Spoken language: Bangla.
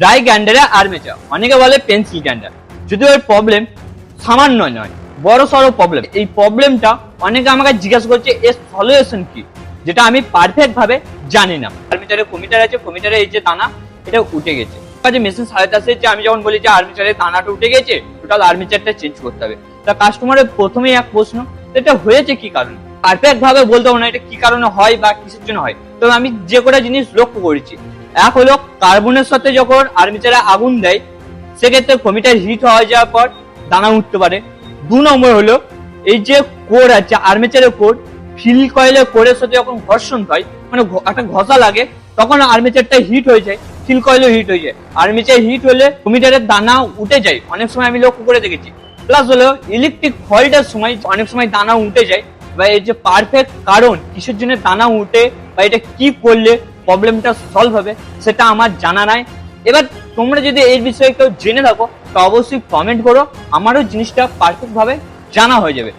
ড্রাই গ্যান্ডারে আর্মেচার অনেকে বলে পেন্সিল গ্যান্ডার যদিও এর প্রবলেম সামান্য নয়, বড় সড়ো প্রবলেম এই প্রবলেমটা অনেকে আমাকে জিজ্ঞাসা করছে, এর সলিউশন কি? যেটা আমি পারফেক্ট ভাবে জানি না। আর্মিচারে কমিটার আছে কমিটারে এই যে দানা, এটা উঠে গেছে। কাজে মেশিন সাড়ে আসে যে আমি যখন বলি যে আর্মিচারের দানাটা উঠে গেছে টোটাল আর্মিচারটা চেঞ্জ করতে হবে। তা কাস্টমারের প্রথমেই এক প্রশ্ন এটা হয়েছে কি কারণে? পারফেক্ট ভাবে বলতে না এটা কি কারণে হয় বা কিসের জন্য হয়। তবে আমি যে কটা জিনিস লক্ষ্য করেছি এক হলো কার্বনের সাথে যখন আর্মিচারে আগুন দেয়, সেক্ষেত্রে কমিটার হিট হয়ে যাওয়ার পর দানা উঠতে পারে। দু নম্বর হলো এই যে কোর আছে আর্মেচারের কোর ফিল কয়েলের কোরের সাথে যখন ঘর্ষণ হয় মানে একটা ঘষা লাগে, তখন আর্মেচারটা হিট হয়ে যায় ফিল কয়েলও হিট হয়ে যায়। আর্মেচার হিট হলে কমিটারের দানা উঠে যায়, অনেক সময় আমি লক্ষ্য করে দেখেছি। প্লাস হলো ইলেকট্রিক ফল্টের সময় অনেক সময় দানা উঠে যায়, বা এর যে পারফেক্ট কারণ, কিসের জন্য দানা উঠে, বা এটা কি করলে প্রবলেমটা সলভ হবে, সেটা আমার জানা নাই। এবার তোমরা যদি এই বিষয়ে কেউ জেনে থাকো, তো অবশ্যই কমেন্ট করো, আমারও জিনিসটা পারফেক্টভাবে জানা হয়ে যাবে।